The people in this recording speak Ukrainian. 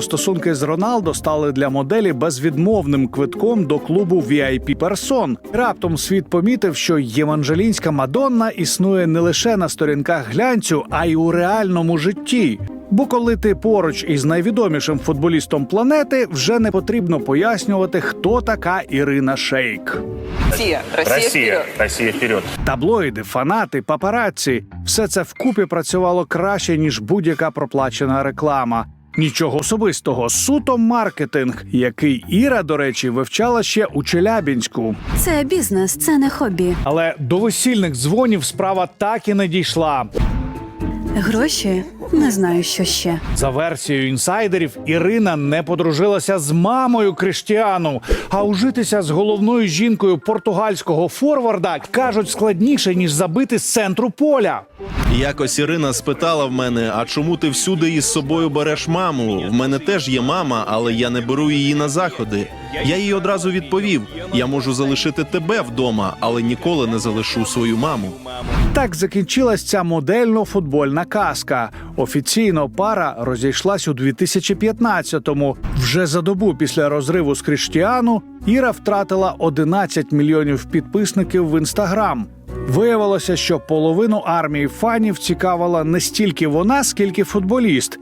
Стосунки з Роналдо стали для моделі безвідмовним квитком до клубу VIP персон. Раптом світ помітив, що євангелінська Мадонна існує не лише на сторінках глянцю, а й у реальному житті. Бо коли ти поруч із найвідомішим футболістом планети, вже не потрібно пояснювати, хто така Ірина Шейк. Россия, Россия, Россия, вперед. Россия вперед. Таблоїди, фанати, папараці все це вкупі працювало краще ніж будь-яка проплачена реклама. Нічого особистого, суто маркетинг, який Іра, до речі, вивчала ще у Челябінську. Це бізнес, це не хобі. Але до весільних дзвонів справа так і не дійшла. Гроші не знаю, що ще. За версією інсайдерів, Ірина не подружилася з мамою Криштіану, а ужитися з головною жінкою португальського форварда кажуть складніше ніж забити з центру поля. Якось Ірина спитала в мене: а чому ти всюди із собою береш маму? В мене теж є мама, але я не беру її на заходи. Я їй одразу відповів: я можу залишити тебе вдома, але ніколи не залишу свою маму. Так закінчилась ця модельно-футбольна казка. Офіційно пара розійшлась у 2015-му. Вже за добу після розриву з Кріштіану Іра втратила 11 мільйонів підписників в інстаграм. Виявилося, що половину армії фанів цікавила не стільки вона, скільки футболіст.